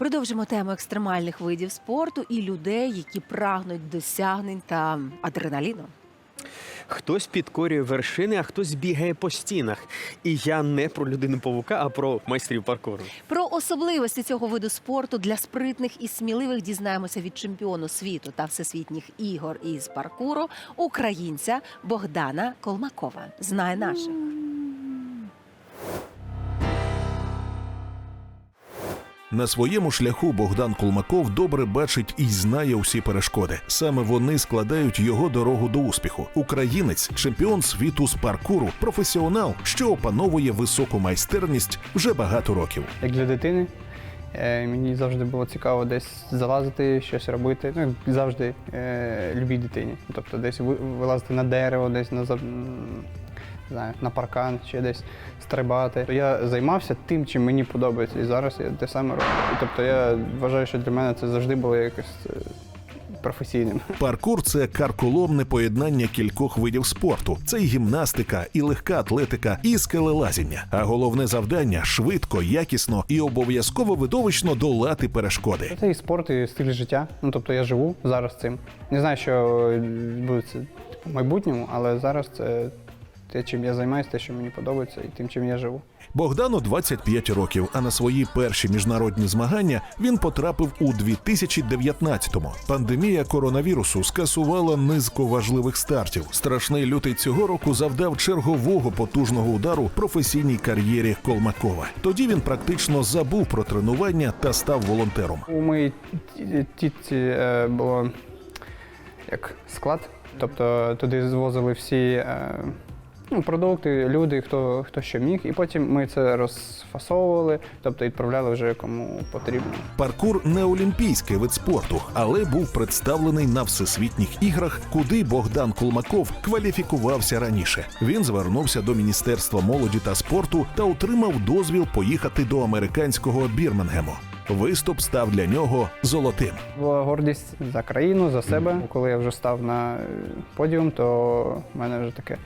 Продовжимо тему екстремальних видів спорту і людей, які прагнуть досягнень та адреналіну. Хтось підкорює вершини, а хтось бігає по стінах. І я не про людину павука, а про майстрів паркуру. Про особливості цього виду спорту для спритних і сміливих дізнаємося від чемпіону світу та всесвітніх ігор із паркуру українця Богдана Колмакова. Знає наших. На своєму шляху Богдан Кулмаков добре бачить і знає усі перешкоди. Саме вони складають його дорогу до успіху. Українець, чемпіон світу з паркуру, професіонал, що опановує високу майстерність вже багато років. як для дитини. Е, Мені завжди було цікаво десь залазити, щось робити. Ну, завжди е, любій дитині. Тобто десь вилазити на дерево, десь на, знаю, на паркан чи десь стрибати. Я займався тим, чим мені подобається. І зараз я те саме роблю. Тобто я вважаю, що для мене це завжди було якось е, професійним. Паркур це карколомне поєднання кількох видів спорту. Це і гімнастика, і легка атлетика, і скелелазіння. А головне завдання швидко, якісно і обов'язково видовищно долати перешкоди. Це і спорт, і стиль життя. Ну тобто я живу зараз цим. Не знаю, що відбудеться типу, в майбутньому, але зараз це те, чим я займаюся, те, що мені подобається, і тим, чим я живу. Богдану 25 років, а на свої перші міжнародні змагання він потрапив у 2019-му. Пандемія коронавірусу скасувала низку важливих стартів. Страшний лютий цього року завдав чергового потужного удару професійній кар'єрі Колмакова. Тоді він практично забув про тренування та став волонтером. У моїй ті- тітці е, було як склад, тобто туди звозили всі е, ну, продукти, люди, хто, хто що міг, і потім ми це розфасовували, тобто відправляли вже кому потрібно. Паркур не олімпійський вид спорту, але був представлений на всесвітніх іграх, куди Богдан Кулмаков кваліфікувався раніше. Він звернувся до Міністерства молоді та спорту та отримав дозвіл поїхати до американського Бірмінгему. Виступ став для нього золотим. Була гордість за країну, за себе. Коли я вже став на е, подіум, то в мене вже таке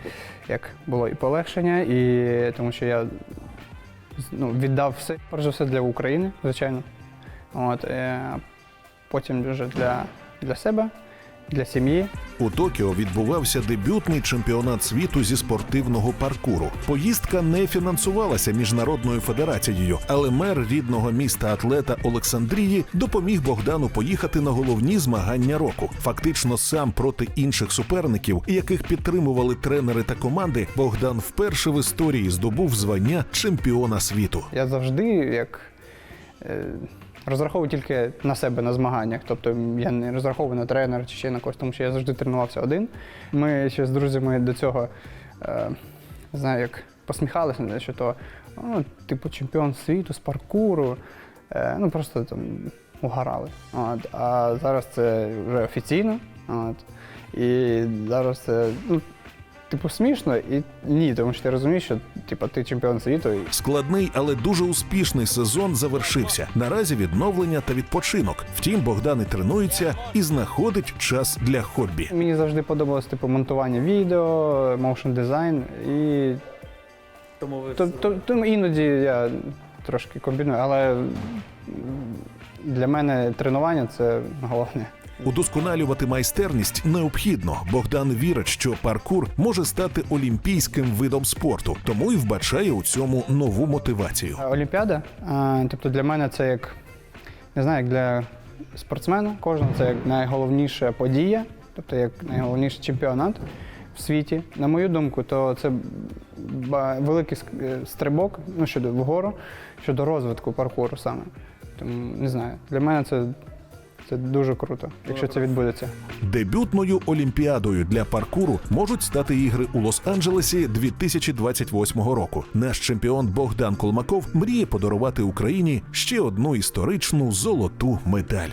як було і полегшення, і тому що я ну, віддав все, перш за все для України, звичайно. От, е, потім вже для, для себе, для сім'ї. У Токіо відбувався дебютний чемпіонат світу зі спортивного паркуру. Поїздка не фінансувалася міжнародною федерацією, але мер рідного міста атлета Олександрії допоміг Богдану поїхати на головні змагання року. Фактично сам проти інших суперників, яких підтримували тренери та команди, Богдан вперше в історії здобув звання чемпіона світу. Я завжди як е, розраховую тільки на себе на змаганнях. Тобто я не розраховую на тренера чи ще на когось, тому що я завжди тренувався один. Ми ще з друзями до цього е, знаю, як посміхалися, що то ну, типу чемпіон світу з паркуру. Е, ну просто там угорали. От, а зараз це вже офіційно. От, і зараз це. Ну, Типу, смішно і ні, тому що ти розумієш, що типу, ти чемпіон світу, і Складний, але дуже успішний сезон завершився. Наразі відновлення та відпочинок. Втім, Богдан і тренується і знаходить час для хобі. Мені завжди подобалось типу монтування відео, моушн дизайн і Тому ви то, то, то іноді я трошки комбіную, але для мене тренування це головне. Удосконалювати майстерність необхідно. Богдан вірить, що паркур може стати олімпійським видом спорту, тому і вбачає у цьому нову мотивацію. Олімпіада, тобто для мене це як не знаю, як для спортсмена, кожного це як найголовніша подія, тобто як найголовніший чемпіонат в світі. На мою думку, то це великий е, стрибок ну, щодо вгору, щодо розвитку паркуру саме. Тому не знаю, для мене це, це дуже круто, якщо це відбудеться. Дебютною олімпіадою для паркуру можуть стати ігри у Лос-Анджелесі 2028 року. Наш чемпіон Богдан Колмаков мріє подарувати Україні ще одну історичну золоту медаль.